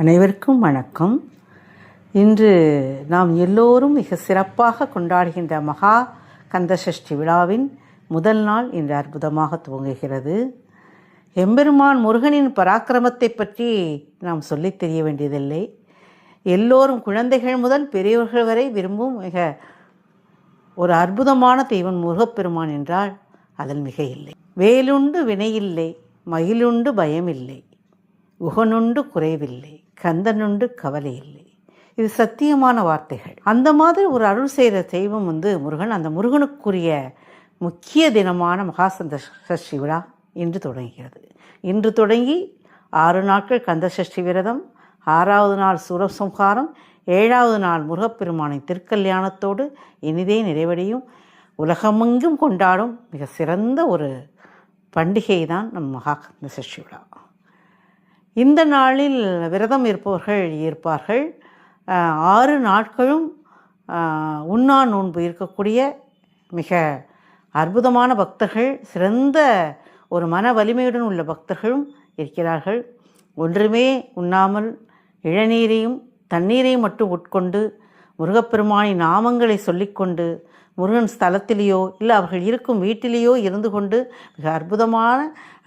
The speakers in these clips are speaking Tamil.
அனைவருக்கும் வணக்கம். இன்று நாம் எல்லோரும் மிக சிறப்பாக கொண்டாடுகின்ற மகா கந்தசஷ்டி விழாவின் முதல் நாள் இன்று அற்புதமாக துவங்குகிறது. எம்பெருமான் முருகனின் பராக்கிரமத்தை பற்றி நாம் சொல்லித் தெரிய வேண்டியதில்லை. எல்லோரும் குழந்தைகள் முதல் பெரியவர்கள் வரை விரும்பும் மிக ஒரு அற்புதமான தெய்வன் முருகப்பெருமான் என்றால் அதில் மிக இல்லை. வேலுண்டு வினையில்லை மயிலுண்டு பயமில்லை உகனுண்டு குறைவில்லை. கந்தனுண்டு கவலை இல்லை. இது சத்தியமான வார்த்தைகள். அந்த மாதிரி ஒரு அருள் செய்கிற தெய்வம் வந்து முருகன். அந்த முருகனுக்குரிய முக்கிய தினமான மகாசந்த சஷ்டி விழா இன்று தொடங்குகிறது. இன்று தொடங்கி ஆறு நாட்கள் கந்த சஷ்டி விரதம் ஆறாவது நாள் சூரசம்ஹாரம் ஏழாவது நாள் முருகப்பெருமானின் திருக்கல்யாணத்தோடு இனிதே நிறைவடையும். உலகமெங்கும் கொண்டாடும் மிக சிறந்த ஒரு பண்டிகை தான் நம் மகாகந்த சஷ்டி விழா. இந்த நாளில் விரதம் இருப்பவர்கள் இருப்பார்கள். ஆறு நாட்களும் உண்ணா நோன்பு இருக்கக்கூடிய மிக அற்புதமான பக்தர்கள் சிறந்த ஒரு மன வலிமையுடன் உள்ள பக்தர்களும் இருக்கிறார்கள். ஒன்றுமே உண்ணாமல் இளநீரையும் தண்ணீரையும் மட்டும் உட்கொண்டு முருகப்பெருமானின் நாமங்களை சொல்லிக்கொண்டு முருகன் ஸ்தலத்திலேயோ இல்லை அவர்கள் இருக்கும் வீட்டிலேயோ இருந்து கொண்டு மிக அற்புதமான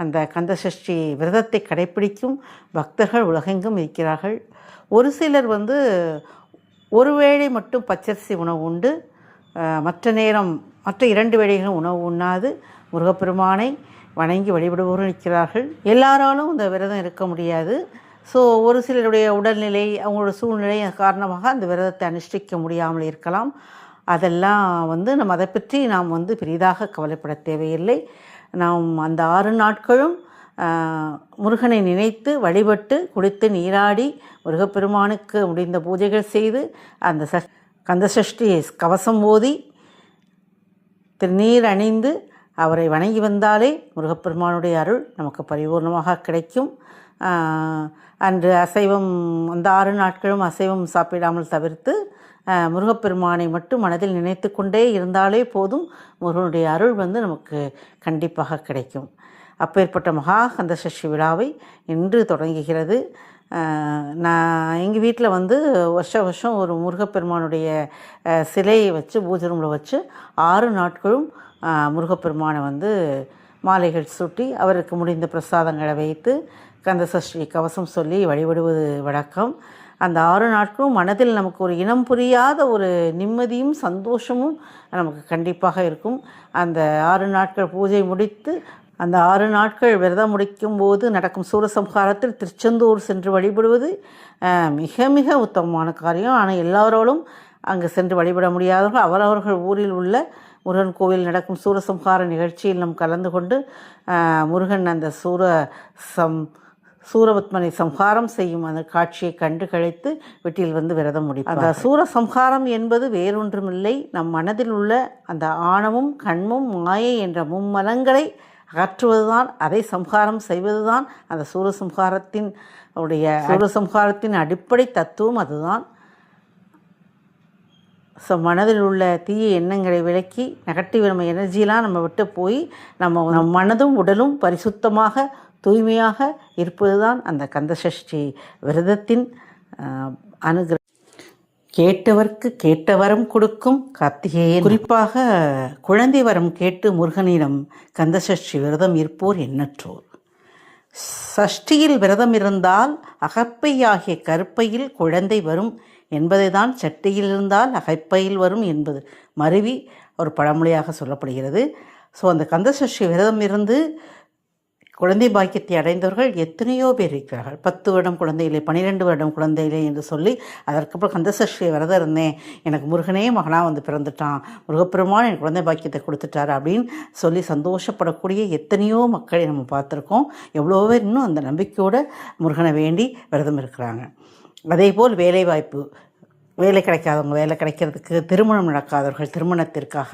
அந்த கந்தசஷ்டி விரதத்தை கடைப்பிடிக்கும் பக்தர்கள் உலகெங்கும் இருக்கிறார்கள். ஒரு சிலர் வந்து ஒரு வேளை மட்டும் பச்சரிசி உணவு உண்டு. மற்ற நேரம் மற்ற இரண்டு வேளைகளும் உணவு உண்ணாது முருகப்பெருமானை வணங்கி வழிபடுபவர்கள் இருக்கிறார்கள். எல்லாராலும் இந்த விரதம் இருக்க முடியாது. ஸோ ஒரு சிலருடைய உடல்நிலை அவங்களோட சூழ்நிலை காரணமாக அந்த விரதத்தை அனுஷ்டிக்க முடியாமல் இருக்கலாம். அதெல்லாம் வந்து நம்ம அதை பற்றி நாம் வந்து பெரிதாக கவலைப்பட தேவையில்லை. நாம் அந்த ஆறு நாட்களும் முருகனை நினைத்து வழிபட்டு குடித்து நீராடி முருகப்பெருமானுக்கு முடிந்த பூஜைகள் செய்து அந்த ச கந்தசஷ்டி கவசம் ஓதி திருநீர் அணிந்து அவரை வணங்கி வந்தாலே முருகப்பெருமானுடைய அருள் நமக்கு பரிபூர்ணமாக கிடைக்கும். அன்று அசைவம் அந்த ஆறு நாட்களும் அசைவம் சாப்பிடாமல் தவிர்த்து முருகப்பெருமானை மட்டும் மனதில் நினைத்து கொண்டே இருந்தாலே போதும். முருகனுடைய அருள் வந்து நமக்கு கண்டிப்பாக கிடைக்கும். அப்பேற்பட்ட மகா கந்தசஷ்டி விழாவை இன்று தொடங்குகிறது. நான் எங்கள் வீட்டில் வந்து வருஷ வருஷம் ஒரு முருகப்பெருமானுடைய சிலையை வச்சு பூஜை ரூமில் வச்சு ஆறு நாட்களும் முருகப்பெருமானை வந்து மாலைகள் சூட்டி அவருக்கு முடிந்த பிரசாதங்களை வைத்து கந்த சஷ்டி கவசம் சொல்லி வழிபடுவது வழக்கம். அந்த ஆறு நாட்களும் மனதில் நமக்கு ஒரு இனம் புரியாத ஒரு நிம்மதியும் சந்தோஷமும் நமக்கு கண்டிப்பாக இருக்கும். அந்த ஆறு நாட்கள் பூஜை முடித்து அந்த ஆறு நாட்கள் விரதம் முடிக்கும் போது நடக்கும் சூரசம்ஹாரத்தில் திருச்செந்தூர் சென்று வழிபடுவது மிக மிக உத்தமமான காரியம். ஆனால் எல்லாரோடும் அங்கு சென்று வழிபட முடியாதவர்கள் அவரவர்கள் ஊரில் உள்ள முருகன் கோவில் நடக்கும் சூரசம்ஹார நிகழ்ச்சியில் நாம் கலந்து கொண்டு முருகன் அந்த சூர சம் சூரபத்மனை சம்ஹாரம் செய்யும் அந்த காட்சியை கண்டு கழித்து வீட்டில் வந்து விரதம் முடிப்பார் அந்த சூரசம்ஹாரம் என்பது வேறொன்றுமில்லை. நம் மனதில் உள்ள அந்த ஆணமும் கண்மும் மாயை என்ற மும்மலங்களை அகற்றுவதுதான் அதை சம்ஹாரம் செய்வதுதான் அந்த சூரசம்ஹாரத்தின் உடைய சூரசம்ஹாரத்தின் அடிப்படை தத்துவம் அதுதான். ஸோ மனதில் உள்ள தீய எண்ணங்களை விளக்கி நெகட்டிவ் நம்ம எனர்ஜிலாம் நம்ம விட்டு போய் நம்ம நம் மனதும் உடலும் பரிசுத்தமாக தூய்மையாக இருப்பதுதான் அந்த கந்தசஷ்டி விரதத்தின் அனுகிர கேட்டவர்க்கு கேட்ட வரம் கொடுக்கும் கார்த்திகேயன். குறிப்பாக குழந்தை வரம் கேட்டு முருகனிடம் கந்தசஷ்டி விரதம் இருப்போர் எண்ணற்றோர். சஷ்டியில் விரதம் இருந்தால் அகப்பையாகிய கருப்பையில் குழந்தை வரும் என்பதை தான் சட்டியில் இருந்தால் அகப்பையில் வரும் என்பது மருவி ஒரு பழமொழியாக சொல்லப்படுகிறது. ஸோ அந்த கந்தசஷ்டி விரதம் இருந்து குழந்தை பாக்கியத்தை அடைந்தவர்கள் எத்தனையோ பேர் இருக்கிறார்கள். பத்து வருடம் குழந்தை இல்லை பன்னிரெண்டு வருடம் குழந்தை இல்லை என்று சொல்லி அதற்கப்புறம் கந்தசஷ்டி விரதம் இருந்தேன். எனக்கு முருகனே மகனாக வந்து பிறந்துட்டான். முருகப்பெருமான் எனக்கு குழந்தை பாக்கியத்தை கொடுத்துட்டார் அப்படின்னு சொல்லி சந்தோஷப்படக்கூடிய எத்தனையோ மக்களை நம்ம பார்த்துருக்கோம். எவ்வளோ பேர் இன்னும் அந்த நம்பிக்கையோடு முருகனை வேண்டி விரதம் இருக்கிறாங்க. அதேபோல் வேலைவாய்ப்பு. வேலை கிடைக்காதவங்க வேலை கிடைக்கிறதுக்கு திருமணம் நடக்காதவர்கள் திருமணத்திற்காக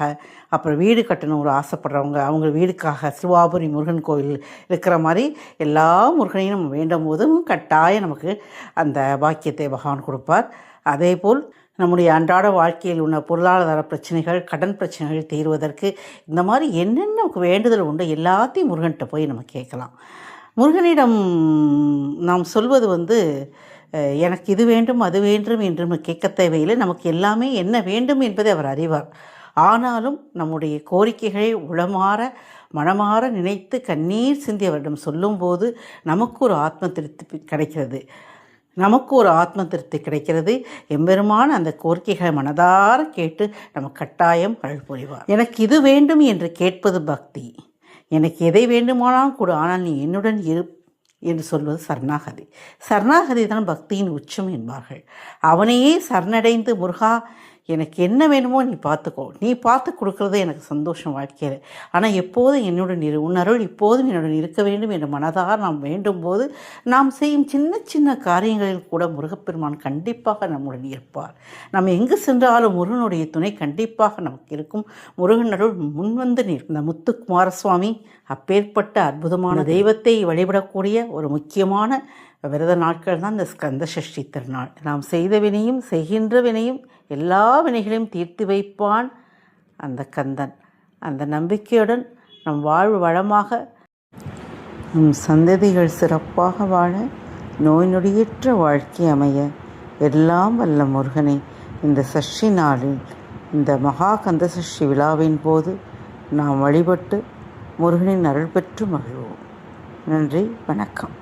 அப்புறம் வீடு கட்டணும் ஒரு ஆசைப்படுறவங்க அவங்க வீடுக்காக சிவாபுரி முருகன் கோயில் இருக்கிற மாதிரி எல்லா முருகனையும் நம்ம வேண்டும் போதும் கட்டாயம் நமக்கு அந்த பாக்கியத்தை பகவான் கொடுப்பார். அதே போல் நம்முடைய அன்றாட வாழ்க்கையில் உள்ள பொருளாதார பிரச்சனைகள் கடன் பிரச்சனைகள் தீர்வதற்கு இந்த மாதிரி என்னென்ன நமக்கு வேண்டுதல் உண்டோ எல்லாத்தையும் முருகன்கிட்ட போய் நம்ம கேட்கலாம். முருகனிடம் நாம் சொல்வது வந்து எனக்கு இது வேண்டும் அது வேண்டும் என்று கேட்க தேவையில்லை. நமக்கு எல்லாமே என்ன வேண்டும் என்பதை அவர் அறிவார். ஆனாலும் நம்முடைய கோரிக்கைகளை உளமாற மனமாற நினைத்து கண்ணீர் சிந்தி அவரிடம் சொல்லும்போது நமக்கு ஒரு ஆத்ம திருப்தி கிடைக்கிறது. நமக்கு ஒரு ஆத்ம திருப்தி கிடைக்கிறது. எம்பெருமான அந்த கோரிக்கைகளை மனதார கேட்டு நம்ம கட்டாயம் அருள் புரிவார். எனக்கு இது வேண்டும் என்று கேட்பது பக்தி. எனக்கு எதை வேண்டுமானாலும் கூட ஆனால் நீ என்னுடன் இரு என்று சொல்வது சரணாகதி. சரணாகதி தான் பக்தியின் உச்சம் என்பார்கள். அவனையே சரணடைந்து முருகா எனக்கு என்ன வேணுமோ நீ பார்த்துக்கோ. நீ பார்த்து கொடுக்கறது எனக்கு சந்தோஷம் வாழ்க்கையில். ஆனால் எப்போதும் என்னுடன் இரு உன் அருள் இப்போதும் என்னுடன் இருக்க வேண்டும் என்று மனதார நாம் வேண்டும் போது நாம் செய்யும் சின்ன சின்ன காரியங்களில் கூட முருகப்பெருமான் கண்டிப்பாக நம்முடன் இருப்பார். நாம் எங்கு சென்றாலும் முருகனுடைய துணை கண்டிப்பாக நமக்கு இருக்கும். முருகன் அருள் முன்வந்து நிற்கும் இந்த முத்து குமாரசுவாமி அப்பேற்பட்ட அற்புதமான தெய்வத்தை வழிபடக்கூடிய ஒரு முக்கியமான விரத நாட்கள் தான் இந்த ஸ்கந்த சஷ்டி திருநாள். நாம் செய்த வினையும் செய்கின்ற வினையும் எல்லா வினைகளையும் தீர்த்து வைப்பான் அந்த கந்தன். அந்த நம்பிக்கையுடன் நம் வாழ்வு வளமாக நம் சந்ததிகள் சிறப்பாக வாழ நோய் நொடியற்ற வாழ்க்கை அமைய எல்லாம் வல்ல முருகனை இந்த சஷ்டி நாளில் இந்த மகா கந்த சஷ்டி விழாவின் போது நாம் வழிபட்டு முருகனின் அருள் பெற்று மகிழ்வோம். நன்றி வணக்கம்.